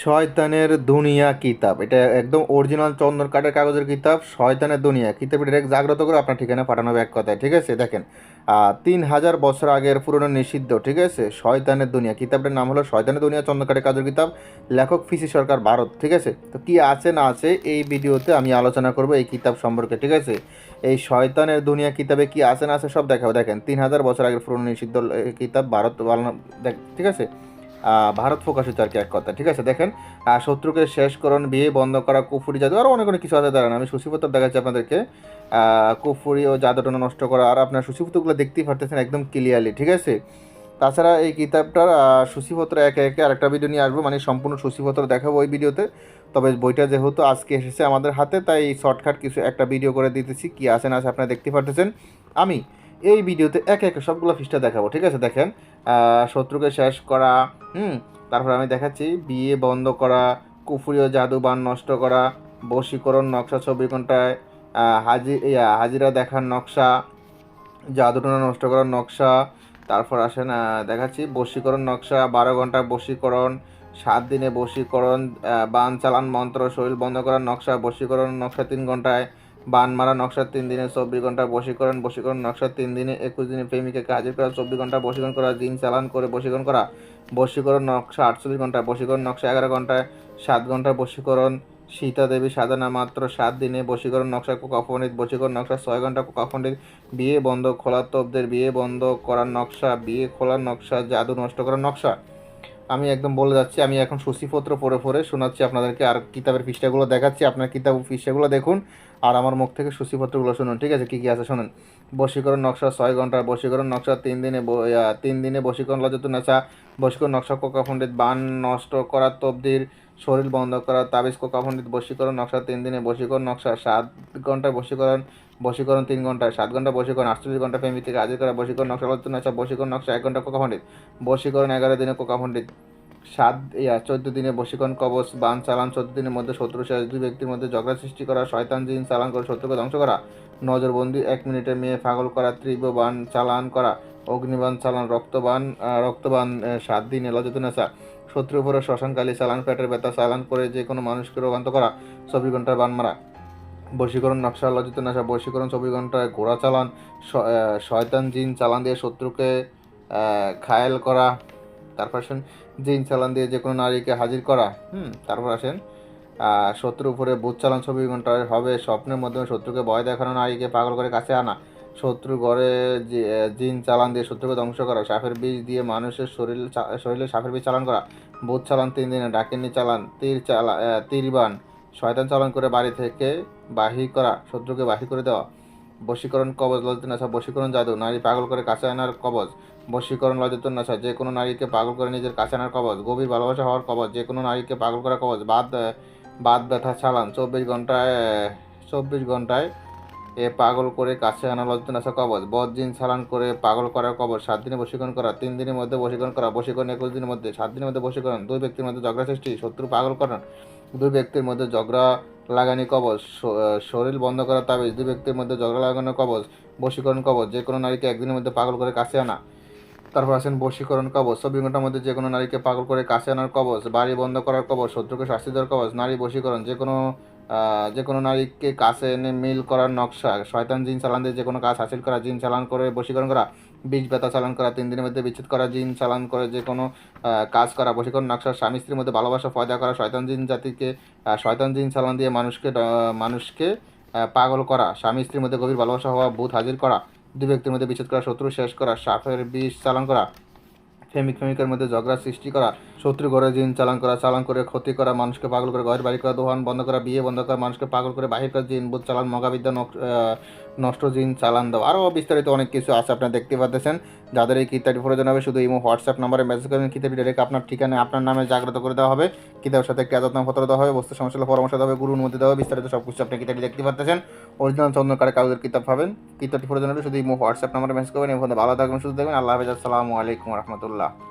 শয়তানের দুনিয়া কিতাব। এটা একদম অরিজিনাল চন্দন কাঠের কাগজের কিতাব, শয়তানের দুনিয়া। কিতাব ডাইরেক্ট জাগ্রত করে আপনার ঠিকানা পাঠানো এক কথায়, ঠিক আছে? দেখেন তিন হাজার বছর আগের পুরনো নিষিদ্ধ, ঠিক আছে? শয়তানের দুনিয়া। কিতাবটার নাম হলো শয়তানের দুনিয়া, চন্দন কাঠের কাগজের কিতাব, লেখক ফিসি সরকার ভারত, ঠিক আছে? তো কি আছে, না আছে, এই ভিডিওতে আমি আলোচনা করব এই কিতাব সম্পর্কে, ঠিক আছে? এই শয়তানের দুনিয়া কিতাবে কি আছে, না আছে, সব দেখাবো। দেখেন, তিন হাজার বছর আগের পুরনো নিষিদ্ধ কিতাব ভারত ঠিক আছে? ভারত প্রকাশিত আর কি এক কথা। ঠিক আছে দেখেন শত্রুকে শেষ করণ বিয়ে বন্ধ করা কুফুরি জাদু আরও অনেক অনেক কিছু আছে দাঁড়ান আমি সূচিপত্র দেখাচ্ছি আপনাদেরকে। কুফুরি ও জাদুটনা নষ্ট করা আর আপনার সূচিপত্রগুলো দেখতেই পারতেছেন একদম ক্লিয়ারলি ঠিক আছে? তাছাড়া এই কিতাবটার আহ, সূচিপত্র একে একে আরেকটা ভিডিও নিয়ে আসব মানে সম্পূর্ণ সূচিপত্র দেখাবো ওই ভিডিওতে তবে বইটা যেহেতু আজকে এসেছে আমাদের হাতে তাই শর্টকাট কিছু একটা ভিডিও করে দিতেছি কি আছে না আছে আপনারা দেখতে পারতেছেন। আমি এই ভিডিওতে একে একে সবগুলো পৃষ্ঠা দেখাবো, ঠিক আছে? দেখেন শত্রুকে শেষ করা, হুম? তারপর আমি দেখাচ্ছি, বিয়ে বন্ধ করা, কুফুরীয় জাদু বান নষ্ট করা, বশীকরণ নকশা ছবি ঘন্টায় হাজি হাজিরা দেখার নকশা, জাদুটনা নষ্ট করার নকশা, তারপর আসেন দেখাচ্ছি, বশীকরণ নকশা, বারো ঘণ্টা বশীকরণ, সাত দিনে বশীকরণ বান চালান মন্ত্র শরীর বন্ধ করার নকশা, বশীকরণ নকশা তিন ঘন্টায় বান মারা নকশা তিন দিনে চব্বিশ ঘণ্টা বশীকরণ বশীকরণ নকশা তিন দিনে একুশ দিনে প্রেমিকাকে হাজির করা চব্বিশ ঘণ্টা বশীকরণ করা, দিন চালান করে বশীকরণ করা। বশীকরণ নকশা আটচল্লিশ ঘণ্টা, বশীকরণ নকশা এগারো ঘন্টায় সাত ঘণ্টা বশীকরণ সীতা দেবী সাধনা মাত্র সাত দিনে, বশীকরণ নকশা কোকা পণ্ডিত বশীকরণ নকশা ছয় ঘণ্টা কোকা বিয়ে বন্ধ খোলা তবদের, বিয়ে বন্ধ করার নকশা, বিয়ে খোলার নকশা, জাদু নষ্ট করার নকশা। আমি একদম বলে যাচ্ছি, আমি এখন সূচিপত্র পড়ে পড়ে শোনাচ্ছি আপনাদেরকে, আর কিতাবের পৃষ্ঠাগুলো দেখাচ্ছি, আপনার কিতাব পৃষ্ঠাগুলো দেখুন। আর আমার মুখ থেকে সূচিপত্রগুলো শুনুন, ঠিক আছে? কী কী আছে শুনুন? বশীকরণ নকশা ছয় ঘণ্টা বশীকরণ নকশা তিন দিনে তিন দিনে বশীকরণ লজত নেশা, বশীকরণ নকশা কোকা পণ্ডিত বান নষ্ট করা তবদির, শরীর বন্ধ করা তাবিজ কোকা পণ্ডিত, বশীকরণ নকশা তিন দিনে, বশীকরণ নকশা সাত ঘণ্টা বশীকরণ বশীকরণ তিন ঘন্টায়, সাত ঘণ্টা বশীকরণ, আটচল্লিশ ঘণ্টা প্রেমিক থেকে হাজির করা, বশীকরণ নকশা লজ্জ নেশা, বশীকরণ নকশা এক ঘণ্টা কোকা পণ্ডিত, বশীকরণ এগারো দিনে কোকা পণ্ডিত। সাত চোদ্দ দিনে বশীকরণ কবচ, বান, চালান, চোদ্দ দিনের মধ্যে শত্রু শেষ, দুই ব্যক্তির মধ্যে ঝগড়া সৃষ্টি করা, শয়তান, জিন, চালান করে শত্রুকে ধ্বংস করা, নজরবন্দি, এক মিনিটে মেয়ে পাগল করা তীব্র বান চালান করা, অগ্নিবান, চালান, রক্তবান রক্তবান সাত দিনে লজতুনেসা শত্রুর উপরে শ্মশানকালী, চালান, পেটের ব্যথা, চালান করে যে কোনো মানুষকে রোগান্ত করা, চব্বিশ ঘণ্টার বান মারা, বশীকরণ নকশা লজিত নেশা বশীকরণ চব্বিশ ঘন্টায় ঘোড়া চালান শয়তান, জিন, চালান দিয়ে শত্রুকে ঘায়েল করা তারপর আসেন জিন চালান দিয়ে যে কোনো নারীকে হাজির করা, হুম, তারপর আসেন শত্রুর উপরে বুথ চালান ছবি হবে, স্বপ্নের মাধ্যমে শত্রুকে ভয় দেখানো, নারীকে পাগল করে কাছে আনা, শত্রু ঘরে জিন চালান দিয়ে শত্রুকে ধ্বংস করা, সাপের বিষ দিয়ে মানুষের শরীর শরীরে সাপের বীজ চালান করা বুথ চালান তিন দিনে ডাকিনি চালান, তীর চালা তীরবান, শয়তান চালান করে বাড়ি থেকে বাহির করা, শত্রুকে বাহির করে দেওয়া, বশীকরণ কবচ লজ্জন আশা বশীকরণ জাদু, নারী পাগল করে কাছে আনার কবচ বশীকরণ লজ্জন আশা যে কোনো নারীকে পাগল করে নিজের কাছে আনার কবচ, গভীর ভালোবাসা হওয়ার কবচ যে কোনো নারীকে পাগল করা কবচ, বাদ বাদ ব্যথা চালান, চব্বিশ ঘন্টায় চব্বিশ ঘন্টায় এ পাগল করে কাছে আনা লজ্জন আসা কবচ, বদ দিন চালান করে পাগল করার কবচ, সাত দিনে বশীকরণ করা, তিন দিনের মধ্যে বশীকরণ করা, বশীকরণ একুশ দিনের মধ্যে, সাত দিনের মধ্যে বশীকরণ, দুই ব্যক্তির মধ্যে ঝগড়া সৃষ্টি, শত্রু পাগল করান দুই ব্যক্তির মধ্যে ঝগড়া লাগানি কবচ শরীর বন্ধ করা তাবিজ, দুই ব্যক্তির মধ্যে ঝগড়া লাগানো কবচ, বশীকরণ কবচ যে কোনো নারীকে একদিনের মধ্যে পাগল করে কাছে আনা। তারপর আছেন বশীকরণ কবচ। চব্বিশ ঘণ্টার মধ্যে যে কোনো নারীকে পাগল করে কাছে আনার কবচ, বাড়ি বন্ধ করার কবচ, শত্রুকে শাস্তি দেওয়ার কবচ, নারী বশীকরণ, যে কোনো যে কোনো নারীকে কাছে এনে মিল করার নকশা, শয়তান জিন চালান দিয়ে যে কোনো কাজ হাসিল করা, জিন চালান করে বশীকরণ করা বীজ ব্যথা চালান করা, তিন দিনের মধ্যে বিচ্ছেদ করা, জিন চালান করে যে কোনো কাজ করা, বশীকরণ নকশা, স্বামী স্ত্রীর মধ্যে ভালোবাসা, ফয়দা করা, শয়তান জিন জাতিকে শয়তান জিন চালান দিয়ে মানুষকে মানুষকে পাগল করা, স্বামী স্ত্রীর মধ্যে গভীর ভালোবাসা হওয়া, ভূত হাজির করা দুই ব্যক্তির মধ্যে বিচ্ছেদ করা, শত্রু শেষ করা, সাপের বিষ চালন করা প্রেমিক ফেমিকের মধ্যে ঝগড়া সৃষ্টি করা শত্রু ঘরে জিন, চালান করা, চালান করে ক্ষতি করা, মানুষকে পাগল করে ঘরের বাড়ি করা, দোকান বন্ধ করা, বিয়ে বন্ধ করা, মানুষকে পাগল করে বাহির করা, জিন, বুধ, চালান মগাবিদ্যা নষ্ট জিন, চালান দেওয়া। আরও বিস্তারিত অনেক কিছু আছে আপনারা দেখতে পাচ্ছেন। যাদের এই কিতাবটি প্রয়োজন হবে, শুধু ইমো, হোয়াটসঅ্যাপ নাম্বারে মেসেজ করবেন কিতাবটি ডাইরেক্ট আপনার ঠিকানা, আপনার নামে জাগ্রত করে দেওয়া হবে। কিতাবের সাথে একটি পত্র দেওয়া হবে বস্তু সমস্যা পরামর্শ দেওয়া হবে গুরু মধ্যে দেওয়া হবে, বিস্তারিত সব কিছু আপনি কিতাবটি দেখতে পাচ্ছেন। অরিজিনাল চন্দ্রকারের কাগজের কিতাব পাবেন। কিতাবটি প্রয়োজন হলে শুধু ইমো, হোয়াটসঅ্যাপ নাম্বারে মেসেজ করবেন। এবং ভালো থাকবেন, সুস্থ থাকবেন। আল্লাহ হাফেজ। আসসালামু আলাইকুম রহমতুল্লাহ।